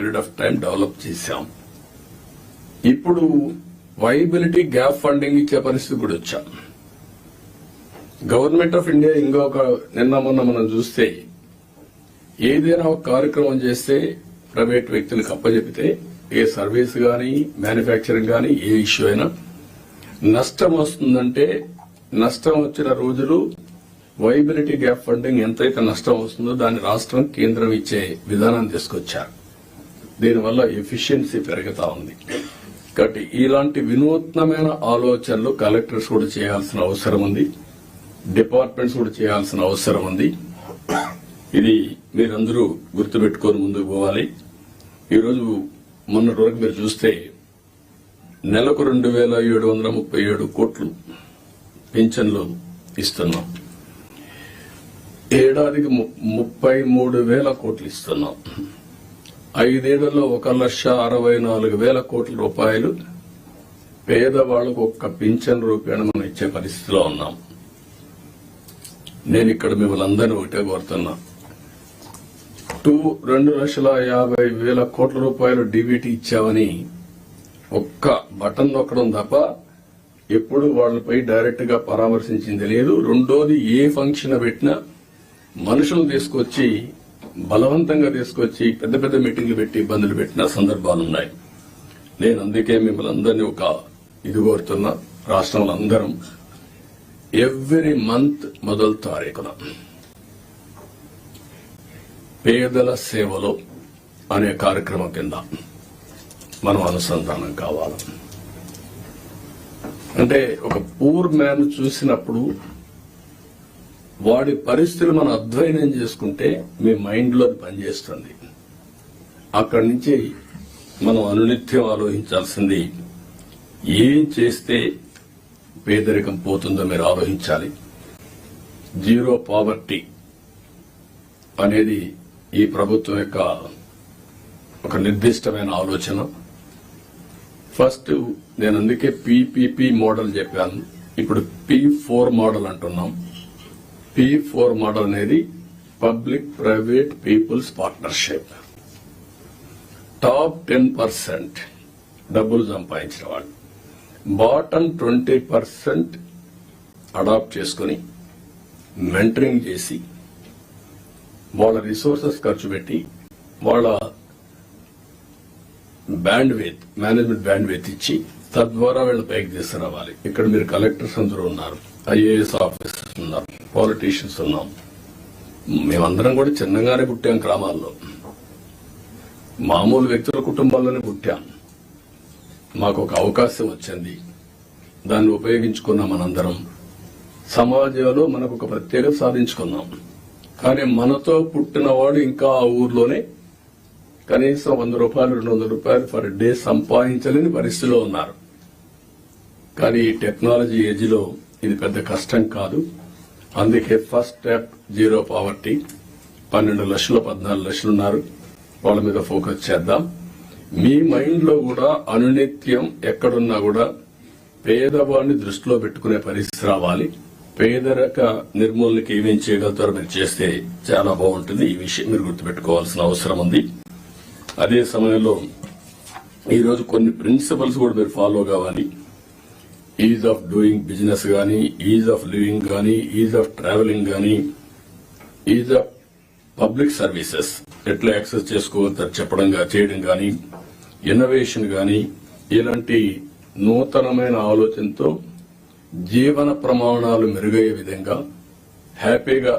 Period of time develop చేశాం. ఇప్పుడు viability gap funding ఇచ్చే పరిస్థితి కూడా వచ్చాం. గవర్నమెంట్ ఆఫ్ ఇండియా ఇంకొక నిన్న మొన్న మనం చూస్తే ఏదైనా ఒక కార్యక్రమం చేస్తే ప్రైవేట్ వ్యక్తులకు అప్పచెపితే ఏ సర్వీస్ కానీ మ్యానుఫ్యాక్చరింగ్ కానీ ఏ ఇష్యూ అయినా నష్టం వస్తుందంటే నష్టం వచ్చిన రోజులు వైబిలిటీ గ్యాప్ ఫండింగ్ ఎంతైతే నష్టం వస్తుందో దాన్ని రాష్ట్రం కేంద్రం ఇచ్చే విధానాన్ని తీసుకొచ్చారు. దీనివల్ల ఎఫిషియన్సీ పెరుగుతా ఉంది. కాబట్టి ఇలాంటి వినూత్నమైన ఆలోచనలు కలెక్టర్స్ కూడా చేయాల్సిన అవసరం ఉంది. డిపార్ట్మెంట్స్ కూడా చేయాల్సిన అవసరం ఉంది. ఇది మీరందరూ గుర్తుపెట్టుకొని ముందుకు పోవాలి. ఈరోజు మొన్నటి వరకు మీరు చూస్తే నెలకు రెండు వేల ఏడు వందల ముప్పై ఏడు కోట్లు పింఛన్లు ఇస్తున్నాం. ఏడాదికి ము- ముప్పై మూడు వేల కోట్లు ఇస్తున్నాం. ఐదేళ్ళలో ఒక లక్ష అరవై నాలుగు వేల కోట్ల రూపాయలు పేదవాళ్ళకు ఒక్క పింఛన్ రూపాయన మనం ఇచ్చే పరిస్థితిలో ఉన్నాం. నేను ఇక్కడ మిమ్మల్ని అందరినీ ఒకటే కోరుతున్నా. టూ రెండు లక్షల యాభై వేల కోట్ల రూపాయలు డీబీటీ ఇచ్చామని ఒక్క బటన్ నొక్కడం తప్ప ఎప్పుడు వాళ్ళపై డైరెక్ట్గా పరామర్శించింది లేదు. రెండోది ఏ ఫంక్షన్ పెట్టినా మనుషులు తీసుకొచ్చి బలవంతంగా తీసుకొచ్చి పెద్ద పెద్ద మీటింగ్లు పెట్టి ఇబ్బందులు పెట్టిన సందర్భాలు ఉన్నాయి. నేను అందుకే మిమ్మల్ని అందరినీ ఒక ఇది కోరుతున్నా. రాష్ట్రంలో అందరం ఎవ్రీ మంత్ మొదలు తారీఖున పేదల సేవలో అనే కార్యక్రమం కింద మనం అనుసంధానం కావాలి. అంటే ఒక పూర్ మ్యాన్ చూసినప్పుడు వాడి పరిస్థితులు మనం అధ్వయనం చేసుకుంటే మీ మైండ్లో అది పనిచేస్తుంది. అక్కడి నుంచి మనం అనునిత్యం ఆలోచించాల్సింది ఏం చేస్తే పేదరికం పోతుందో మీరు ఆలోచించాలి. జీరో పావర్టీ అనేది ఈ ప్రభుత్వం యొక్క ఒక నిర్దిష్టమైన ఆలోచన. ఫస్ట్ నేను అందుకే పీపీపీ మోడల్ చెప్పాను. ఇప్పుడు పీ ఫోర్ మోడల్ అంటున్నాం. పీ ఫోర్ మోడల్ అనేది public private people's partnership top ten percent డబ్బులు సంపాదించిన వాళ్ళు. బాటమ్ ట్వంటీ పర్సెంట్ అడాప్ట్ చేసుకుని మెంటరింగ్ చేసి వాళ్ళ రిసోర్సెస్ ఖర్చు పెట్టి వాళ్ళ bandwidth management bandwidth ఇచ్చి తద్వారా వీళ్ళ పైకి తీసుకురావాలి. ఇక్కడ మీరు కలెక్టర్స్ అందరూ ఉన్నారు ఐఏఎస్ ఆఫీసర్స్ ఉన్నారు పాలిటీషియన్స్ ఉన్నాం. మేమందరం కూడా చిన్నగానే పుట్టాం గ్రామాల్లో. మామూలు వ్యక్తుల కుటుంబాల్లోనే పుట్టాం. మాకు ఒక అవకాశం వచ్చింది. దాన్ని ఉపయోగించుకున్నాం మనందరం సమాజంలో మనకు ఒక ప్రత్యేకత సాధించుకున్నాం. కానీ మనతో పుట్టినవాడు ఇంకా ఆ ఊర్లోనే కనీసం వంద రూపాయలు రెండు వందల రూపాయలు పర్ డే సంపాదించలేని పరిస్థితిలో ఉన్నారు. కానీ ఈ టెక్నాలజీ ఏజ్లో ఇది పెద్ద కష్టం కాదు. అందుకే ఫస్ట్ స్టెప్ జీరో పావర్టీ. పన్నెండు లక్షలు పద్నాలుగు లక్షలు ఉన్నారు. వాళ్ళ మీద ఫోకస్ చేద్దాం. మీ మైండ్లో కూడా అనునిత్యం ఎక్కడున్నా కూడా పేదవాడిని దృష్టిలో పెట్టుకునే పరిస్థితి రావాలి. పేదరిక నిర్మూలనకి ఏమేం చేయగలుగుతారో మీరు చేస్తే చాలా బాగుంటుంది. ఈ విషయం మీరు గుర్తుపెట్టుకోవాల్సిన అవసరం ఉంది. అదే సమయంలో ఈరోజు కొన్ని ప్రిన్సిపల్స్ కూడా మీరు ఫాలో కావాలి. ఈజ్ ఆఫ్ డూయింగ్ బిజినెస్ కానీ ఈజ్ ఆఫ్ లివింగ్ కానీ ఈజ్ ఆఫ్ ట్రావెలింగ్ కానీ ఈజ్ ఆఫ్ పబ్లిక్ సర్వీసెస్ ఎట్లా యాక్సెస్ చేసుకోవచ్చు చెప్పడం చేయడం కానీ ఇన్నోవేషన్ కానీ ఇలాంటి నూతనమైన ఆలోచనతో జీవన ప్రమాణాలు మెరుగయ్యే విధంగా హ్యాపీగా